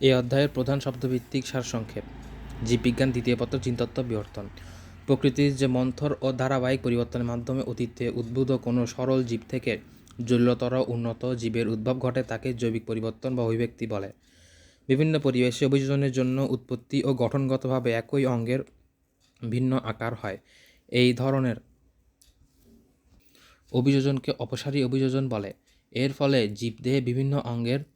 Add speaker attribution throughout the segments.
Speaker 1: এই অধ্যায়ের প্রধান শব্দভিত্তিক সারসংক্ষেপ। জীববিজ্ঞান, দ্বিতীয় পত্র চিন্তত্ব বিবর্তন। প্রকৃতির যে মন্থর ও ধারাবাহিক পরিবর্তনের মাধ্যমে অতীতে উদ্ভূত কোনো সরল জীব থেকে জটিলতর উন্নত জীবের উদ্ভব ঘটে, তাকে জৈবিক পরিবর্তন বা অভিব্যক্তি বলে। বিভিন্ন পরিবেশে অভিযোজনের জন্য উৎপত্তি ও গঠনগতভাবে একই অঙ্গের ভিন্ন আকার হয়। এই ধরনের অভিযোজনকে অপসারী অভিযোজন বলে। এর ফলে জীবদেহে বিভিন্ন অঙ্গের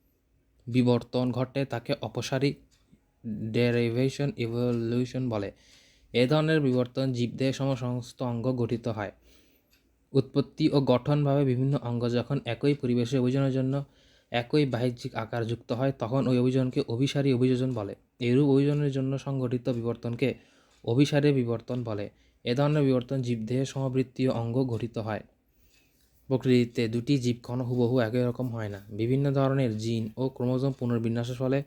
Speaker 1: বিবর্তন ঘটে তাকে অপসারী ডেরিভেশন ইভলিউশন বলে। এ ধরনের বিবর্তন জীবদেহে সমস্ত অঙ্গ গঠিত হয়। উৎপত্তি ও গঠনভাবে বিভিন্ন অঙ্গ যখন একই পরিবেশে অভিযোজনের জন্য একই বাহ্যিক আকার যুক্ত হয়, তখন ওই অভিযোজনকে অভিসারী অভিযোজন বলে। এরূপ অভিযোজনের জন্য সংগঠিত বিবর্তনকে অভিসারী বিবর্তন বলে। এ ধরনের বিবর্তন জীবদেহে সমবৃত্তীয় অঙ্গ গঠিত হয়। প্রকৃতিতে দুটি জীবকণ হুবহু একই রকম হয় না। বিভিন্ন ধরনের জিন ও ক্রোমোজোম পুনর্বিন্যাসের ফলে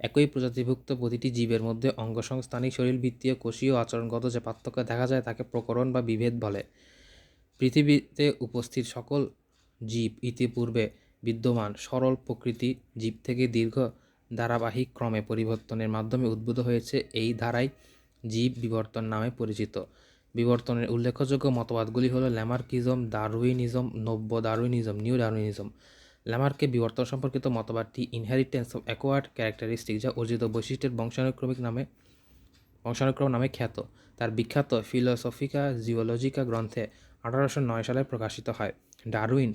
Speaker 1: একই প্রজাতিভুক্ত প্রতিটি জীবের মধ্যে অঙ্গসংস্থানিক শরীরবৃত্তীয় কোষীয় আচরণগত যে পার্থক্য দেখা যায় তাকে প্রকরণ বা বিভেদ বলে। পৃথিবীতে উপস্থিত সকল জীব ইতিপূর্বে বিদ্যমান সরল প্রকৃতি জীব থেকে দীর্ঘ ধারাবাহিক ক্রমে পরিবর্তনের মাধ্যমে উদ্ভূত হয়েছে। এই ধারাই জীব বিবর্তন নামে পরিচিত। বিবর্তনের উল্লেখযোগ্য মতবাদগুলি হলো ল্যামার্কিজম দারুইনিজম নব্য দারুইনিজম নিউ ডারউইনিজম ল্যামার্কে বিবর্তন সম্পর্কিত মতবাদটি ইনহেরিটেন্স অফ অ্যাকোয়ার্ড ক্যারেক্টারিস্টিক যা অর্জিত বৈশিষ্ট্যের বংশানুক্রমিক নামে বংশানুক্রম নামে খ্যাত। তার বিখ্যাত ফিলোসফিকা জিওলজিকা গ্রন্থে আঠারোশো নয় সালে প্রকাশিত হয়। ডারউইন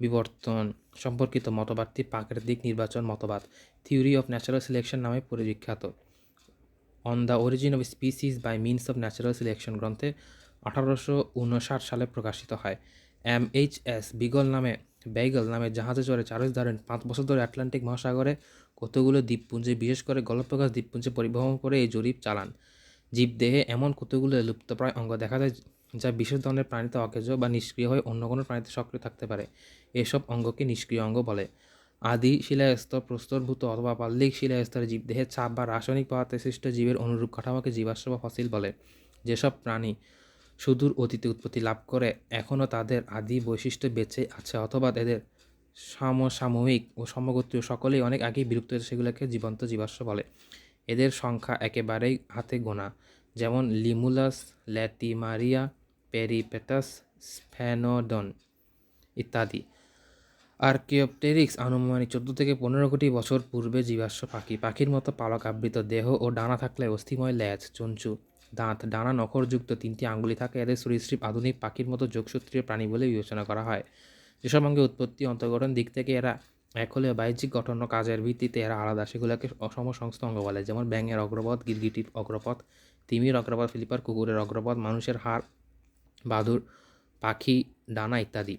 Speaker 1: বিবর্তন সম্পর্কিত মতবাদটি প্রাকৃতিক নির্বাচন মতবাদ থিওরি অফ ন্যাচারাল সিলেকশন নামে পরিবিখ্যাত। On the origin of species by means of natural selection গ্রন্থে আঠারোশো উনষাট সালে প্রকাশিত হয়। এম এইচ এস বিগল নামে বেগল নামে জাহাজে চড়ে চার্লস দারেন পাঁচ বছর ধরে আটলান্টিক মহাসাগরে কতগুলো দ্বীপপুঞ্জে, বিশেষ করে গলপ্রকাশ দ্বীপপুঞ্জে পরিবহন করে এই জরিপ চালান। জীবদেহে এমন কতগুলো লুপ্তপ্রায় অঙ্গ দেখা যায় যা বিশেষ ধরনের প্রাণীতে অকেজ বা নিষ্ক্রিয় হয়ে অন্য কোনো প্রাণীতে সক্রিয় থাকতে পারে। এসব অঙ্গকে নিষ্ক্রিয় অঙ্গ বলে। আদি শিলাস্তর প্রস্তরভূত অথবা পাল্লিক শিলাস্তরে জীবদেহে চাপ বা রাসায়নিক পদার্থে সৃষ্ট জীবের অনুরূপ কাঠামোকে জীবাশ্ম বা ফসিল বলে। যেসব প্রাণী সুদূর অতীতে উৎপত্তি লাভ করে এখনও তাদের আদি বৈশিষ্ট্য বেঁচে আছে অথবা এদের সমসাময়িক ও সমগোত্রীয় সকলেই অনেক আগেই বিলুপ্ত হয়েছে, সেগুলোকে জীবন্ত জীবাশ্ম বলে। এদের সংখ্যা একেবারেই হাতে গোনা। যেমন লিমুলাস, ল্যাটিমারিয়া, পেরিপেটাস স্ফ্যানোডন ইত্যাদি। আর্কিওপটেরিক্স আনুমানিক চোদ্দ থেকে পনেরো কোটি বছর পূর্বে জীবাশ্ম পাখি। পাখির মতো পালক আবৃত দেহ ও ডানা থাকলে অস্থিময় ল্যাজ, চঞ্চু, দাঁত, ডানা নখরযুক্ত তিনটি আঙ্গুলি থাকে, এদের সরীসৃপ আধুনিক পাখির মতো যোগসূত্রীয় প্রাণী বলে বিবেচনা করা হয়। যেসব অঙ্গে উৎপত্তি, অন্তর্গঠন দিক থেকে এরা এক হলেও বাহ্যিক গঠন ও কাজের ভিত্তিতে এরা আলাদা, সেগুলোকে অসম সংস্থ অঙ্গ বলে। যেমন ব্যাঙের অগ্রপথ, গিরগিটির অগ্রপথ, তিমির অগ্রপথ, ফিলিপার কুকুরের অগ্রপথ, মানুষের হাড় বাদুর পাখি, ডানা ইত্যাদি।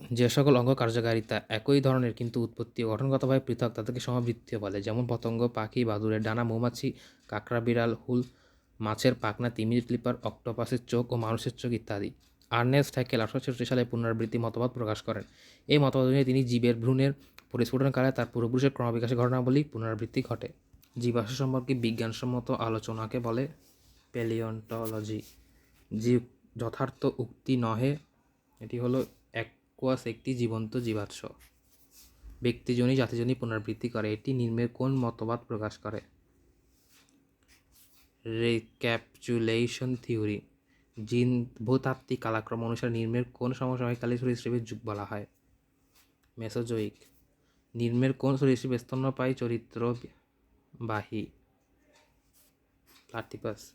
Speaker 1: যে সকল অঙ্গ কার্যকারিতা একই ধরনের কিন্তু উৎপত্তি গঠনগতভাবে পৃথক তাদেরকে সমবৃত্তীয় বলে। যেমন পতঙ্গ, পাখি বাদুরের ডানা, মৌমাছি, কাঁকড়া, বিড়াল, হুল, মাছের পাখনা, তিমির, ক্লিপার, অক্টোপাসের চোখ ও মানুষের চোখ ইত্যাদি। আর্নেস্ট হ্যাকেল আঠারোশো ছেষট্টি সালে পুনরাবৃত্তি মতবাদ প্রকাশ করেন। এই মতবাদ অনুযায়ী তিনি জীবের ভ্রূণের পরিস্ফুটনকালে তার পূর্বপুরুষের ক্রমবিকাশের ঘটনাবলী পুনরাবৃত্তি ঘটে। জীবাশ্ম সম্পর্কে বিজ্ঞানসম্মত আলোচনাকে বলে প্যালিওন্টোলজি জীব যথার্থ উক্তি নহে, এটি হলো অ্যাকোয়াস একটি জীবন্ত জীবাশ্ম। ব্যক্তিজনই জাতিজনই পুনরাবৃত্তি করে। এটি নিম্নের কোন মতবাদ প্রকাশ করে? Recapitulation theory. জিন ভূতাত্ত্বিক কালাক্রম অনুসারে নিম্নের কোন সমসাময়িককালে সরীসৃপের যুগ বলা হয়? মেসোজোইক। নিম্নের কোন সরীসৃপ স্তন্যপায়ী চরিত্র বাহী প্লাটিপাস।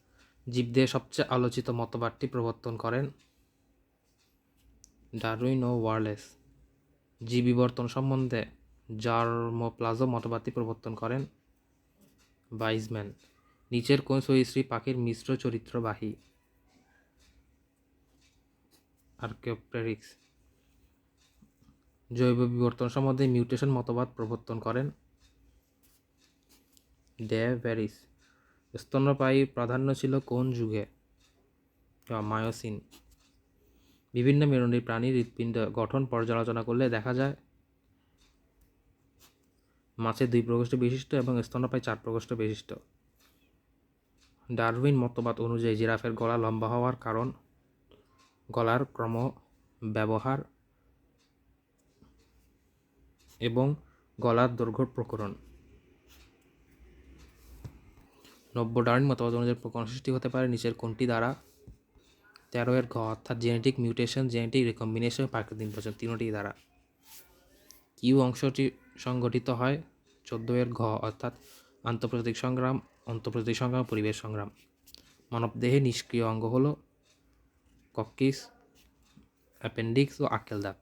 Speaker 1: জীবদের সবচেয়ে আলোচিত মতবাদটি প্রবর্তন করেন ডারউইন ও ওয়ারলেস জীব বিবর্তন সম্বন্ধে জার্মোপ্লাজম মতবাদটি প্রবর্তন করেন বাইজম্যান নিচের কোন সরীসৃপ পাখির মিশ্র চরিত্রবাহী? আর্কিওপ্টেরিক্স জৈব বিবর্তন সম্বন্ধে মিউটেশন মতবাদ প্রবর্তন করেন ডে ভ্যারিস স্তন্যপায়ী প্রাধান্য ছিল কোন যুগে? মায়োসিন। বিভিন্ন মেরুনির প্রাণীর হৃৎপিণ্ড গঠন পর্যালোচনা করলে দেখা যায় মাছের দুই প্রকোষ্ঠ বিশিষ্ট এবং স্তন্যপায়ী চার প্রকোষ্ঠ বিশিষ্ট। ডারউইন মতবাদ অনুযায়ী জিরাফের গলা লম্বা হওয়ার কারণ গলার ক্রম ব্যবহার এবং গলার দৈর্ঘ্য প্রকরণ। নব্য ডারউইন মতবাদ অনুযায়ী প্রকরণ সৃষ্টি হতে পারে নিচের কোনটি দ্বারা তেরো এর ঘ অর্থাৎ জেনেটিক মিউটেশন জেনেটিক রিকম্বিনেশন প্রাকৃতিক নির্বাচন তিনটি দ্বারা। কিউ অংশটি সংগঠিত হয় চোদ্দ এর ঘ অর্থাৎ আন্তর্জাতিক সংগ্রাম আন্তর্জাতিক সংগ্রাম, পরিবেশ সংগ্রাম। মানবদেহে নিষ্ক্রিয় অঙ্গ হলো কক্কিস অ্যাপেন্ডিক্স ও আক্কেল দাঁত।